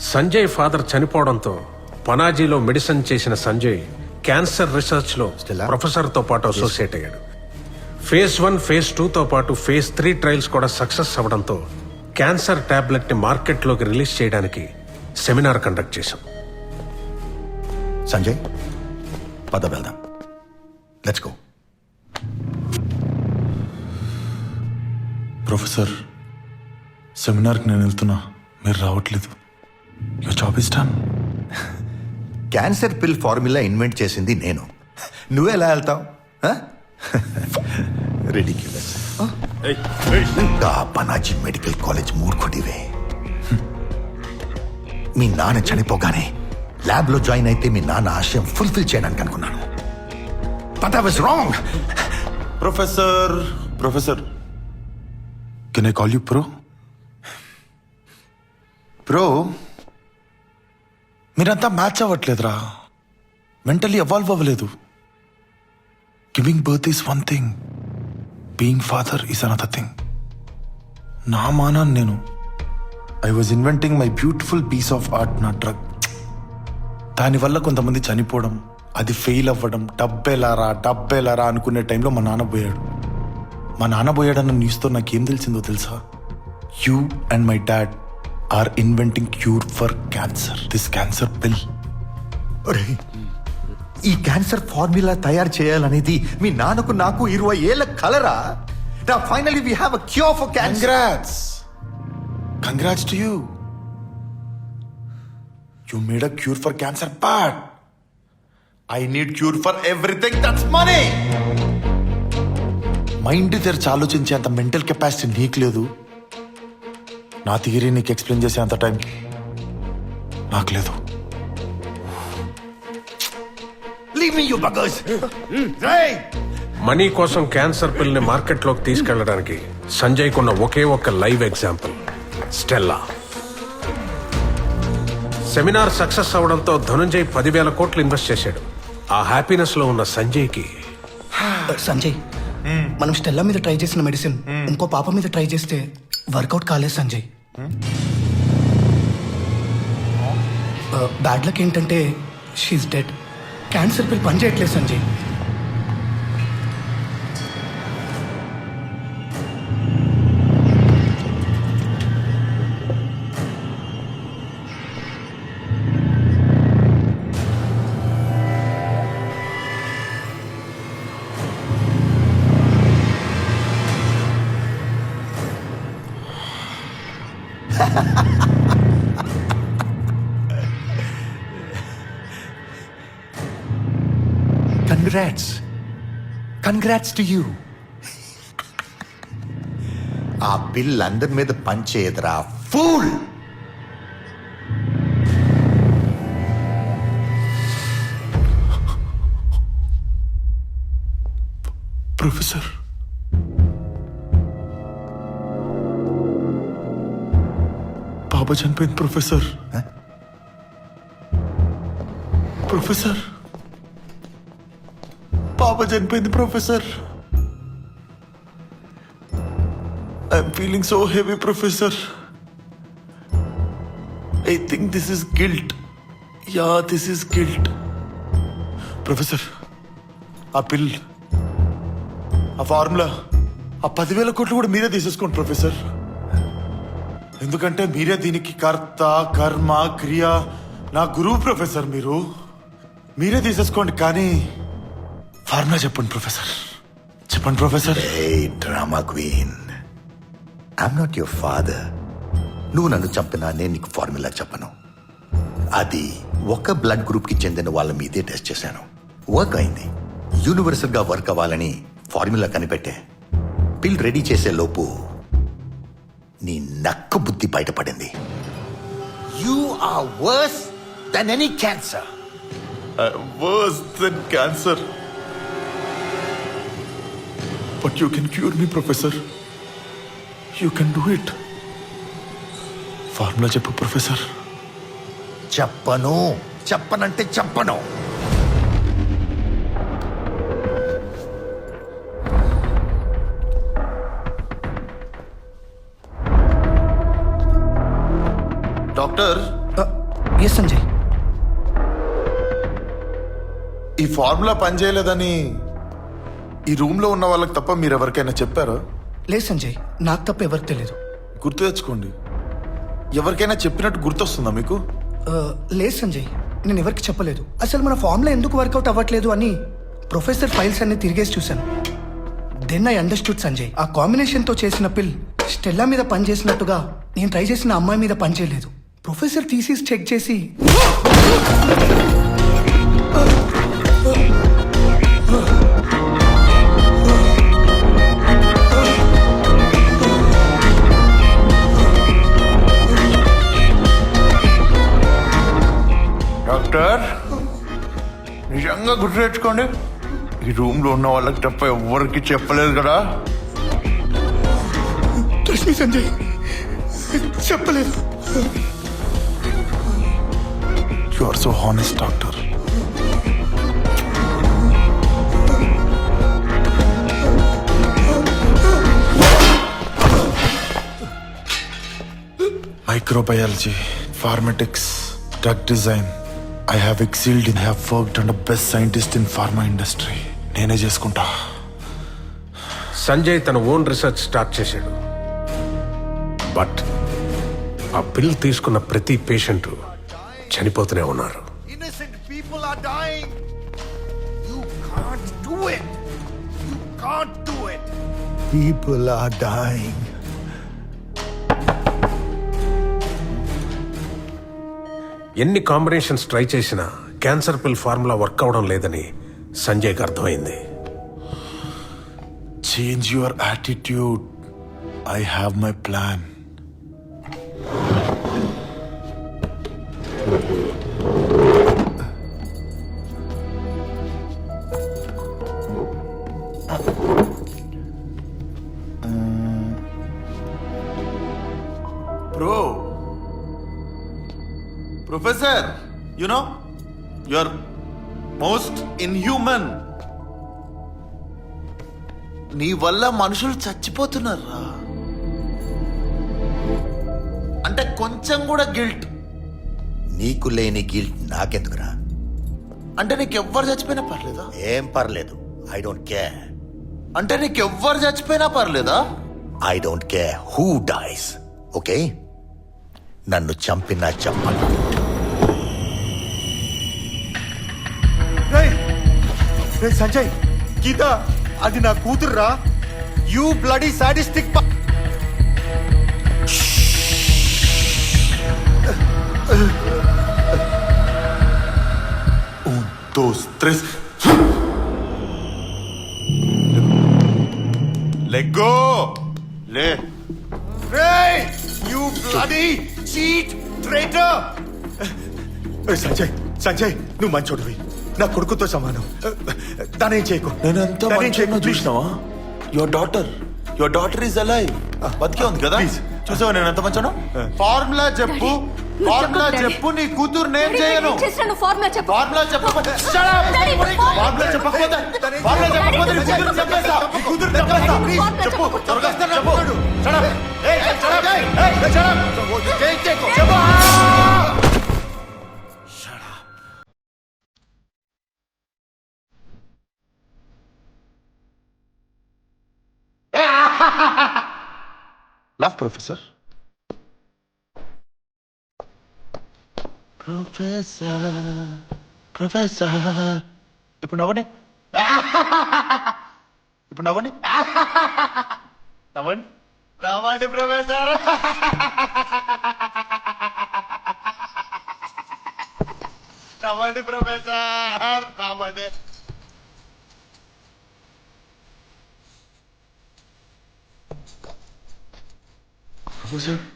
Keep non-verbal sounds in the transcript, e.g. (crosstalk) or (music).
Sanjay father చనిపోవడంతో పనాజీలో medicine చేసిన సంజయ్ క్యాన్సర్ రీసెర్చ్లో Stella? ప్రొఫెసర్తో పాటు అసోసియేట్ అయ్యాడు. ఫేజ్ వన్ ఫేజ్ టూ తో పాటు ఫేజ్ త్రీ ట్రయల్స్ కూడా సక్సెస్ అవ్వడంతో క్యాన్సర్ టాబ్లెట్ని మార్కెట్లోకి రిలీజ్ చేయడానికి సెమినార్ కండక్ట్ చేశాం. సంజయ్ పద వెళ్దాం. లెట్స్ గో ప్రొఫెసర్ సెమినార్కి నేను వెళ్తున్నా. మీరు రావట్లేదు. Your job is done cancer pill formula invent చేసింది నేను. నువ్వు ఎలా వెళ్తావు? రెడిక్యులస్ ఇంకా పనాజీ మెడికల్ కాలేజ్ మూర్ఖుడివే. మీ నాన్న చనిపోగానే ల్యాబ్లో జాయిన్ అయితే మీ నాన్న ఆశయం ఫుల్ఫిల్ చేయడానికి అనుకున్నాను. But I was wrong professor professor. Can I call you pro pro మీరంతా మ్యాచ్ అవ్వట్లేదురా. మెంటలీ ఎవాల్వ్ అవ్వలేదు. Giving birth is one thing being father is another thing నా మానాన్ని నేను. I was inventing my beautiful piece of art నా drug దానివల్ల కొంతమంది చనిపోవడం అది ఫెయిల్ అవ్వడం డబ్బేలారా డబ్బేలారా అనుకునే టైంలో మా నాన్న పోయాడు. మా నాన్న పోయాడన్న న్యూస్తో నాకేం తెలిసిందో తెలుసా? You and my dad are inventing cure for cancer. This cancer pill. ఒరేయ్, ఈ క్యాన్సర్ ఫార్ములా తయారు చేయాలనేది మీ నాన్నకు నాకు ఇరవై ఏళ్ళ కలరా? నా finally we have a cure for cancer. Congrats congrats to you you made a cure for cancer but I need cure for everything that's money mind తెరిచి ఆలోచించే అంత మెంటల్ కెపాసిటీ నీకు లేదు నా థియరీ నీకు ఎక్స్ప్లెయిన్ చేసే అంత టైం నాకు లేదు. లీవ్ మీ యు బగర్స్ రేయ్ మనీ కోసం క్యాన్సర్ పిల్ని మార్కెట్లోకి తీసుకెళ్ళడానికి సంజయ్ కున్న ఒకే ఒక్క live example. Stella. Seminar success అవడంతో ధనుంజయ్ పదివేల కోట్లు ఇన్వెస్ట్ చేశాడు. ఆ హ్యాపీనెస్లో ఉన్న సంజయ్కి సంజయ్ మనం స్టెల్లా మీద ట్రై చేసిన మెడిసిన్ ఇంకో పాప మీద ట్రై చేస్తే వర్కౌట్ కాలేదు సంజయ్. బ్యాడ్ లక్ ఏంటంటే షీఈ్ డెడ్ క్యాన్సర్ పిల్ పనిచేయట్లేదు Sanjay. Congrats congrats to you ఆ బిల్ అందరి మీద పంచేయదురా ఫూల్ ప్రొఫెసర్ పాప చనిపోయింది ప్రొఫెసర్. ప్రొఫెసర్. పాప చనిపోయింది professor. I'm feeling so heavy professor. I think this is guilt yeah this is guilt professor ఆ పిల్ ఆ ఫార్ములా ఆ పదివేల కోట్లు కూడా మీరే తీసేసుకోండి ప్రొఫెసర్. ఎందుకంటే మీరే దీనికి కర్త కర్మ క్రియ. నా గురువు ప్రొఫెసర్ మీరు. మీరే తీసేసుకోండి కానీ ఫార్ములా చెప్పండి ప్రొఫెసర్. చెప్పండి professor. A drama queen. I'm not your father నువ్వు నన్ను చంపినా నేను నీకు ఫార్ములా చెప్పను. అది ఒక బ్లడ్ గ్రూప్కి చెందిన వాళ్ళ మీదే టెస్ట్ చేశాను. వర్క్ అయింది. యూనివర్సల్గా వర్క్ అవ్వాలని ఫార్ములా కనిపెట్టే. పిల్ రెడీ చేసే లోపు నీ నక్క బుద్ధి బయటపడింది. You are worse than any cancer worse than cancer but you can cure me professor you can do it formula చెప్పు ప్రొఫెసర్ చెప్పను. చెప్పనంటే చెప్పను. డాక్టర్? ఎస్ సంజయ్. ఈ ఫార్ములా పనిచేయలేదని ఈ రూమ్లో ఉన్న వాళ్ళకి తప్ప మీరు ఎవరికైనా చెప్పారా? లేదు సంజయ్. నాకు తప్ప ఎవరికి తెలియదు గుర్తు తెచ్చుకోండి. ఎవరికైనా చెప్పినట్టు గుర్తొస్తుందా మీకు? లేదు సంజయ్. నేను ఎవరికి చెప్పలేదు. అసలు మన ఫామ్లో ఎందుకు వర్కౌట్ అవ్వట్లేదు అని ప్రొఫెసర్ ఫైల్స్ అన్ని తిరిగేసి చూశాను. Then I understood Sanjay. ఆ కాంబినేషన్తో చేసిన పిల్ స్టెల్లా మీద పనిచేసినట్టుగా నేను ట్రై చేసిన అమ్మాయి మీద పనిచేయలేదు. ప్రొఫెసర్ థీసిస్ చెక్ చేసి. డాక్టర్ నిజంగా గుర్తు తెచ్చుకోండి. ఈ రూమ్లో ఉన్న వాళ్ళకి తప్ప ఎవరికి చెప్పలేదు కదా. సంజయ్ చెప్పలేదు. You are so honest doctor. Microbiology pharmaceutics drug design I have excelled in have worked and best scientist in pharma industry నేనే చేసుకుంటా. సంజయ్ తన ఓన్ రీసెర్చ్ స్టార్ట్ చేశాడు. బట్ ఆ పిల్ తీసుకున్న ప్రతి పేషెంట్ చనిపోతూనే ఉన్నారు. Dying. ఎన్ని కాంబినేషన్స్ ట్రై చేసినా క్యాన్సర్ పిల్ ఫార్ములా వర్క్ అవడం లేదని సంజయ్కి అర్థమైంది. Change your attitude I have my plan bro professor you know you are most inhuman నీ వల్ల మనుషులు చచ్చిపోతున్నారా అంటే కొంచెం కూడా గిల్ట్ నీకు లేని గిల్ట్ నాకెందుకురా? అంటే నీకు ఎవ్వరు చచ్చిపోయినా పర్లేదా? ఏం పర్లేదు. ఐ డోంట్ కేర్ అంటే నీకు ఎవ్వరు చచ్చిపోయినా పర్లేదా? I don't care who dies okay నన్ను చంపినా చంపను. రే సంజయ్ గీత అది నా కూతుర్రా. You bloody sadistic Un, dos, tres. Let go! లే. రే you bloody cheat traitor Sanjay Sanjay నువ్వు మంచోడివి. నా కొడుకుతో సమానం. దానేం చేయకు? నేనెంత దానేం చేయకు చూసినావా? Your daughter your daughter is alive బతికే ఉంది కదా? Please. చూసావా నేను ఎంత మంచాను ఫార్ములా చెప్పు. ఫార్ములా చెప్పు, చెప్పు నీ కూతురు నేను చేయను ఫార్ములా చెప్పు ఫార్ములా చెప్పకపోతే ఫార్ములా చెప్పకపోతే ఫార్ములా చెప్పకపోతే నీ కూతురు చంపేస్తా నీ కూతురు ఫార్ములా చెప్పు. త్వరగా చెప్పు! Hey, shut Profesor, Profesor. Ibu nopo nih? Ibu nopo ni? Namun? Nama ni Profesor. Nama ni Profesor. Nama nih. Profesor. (laughs)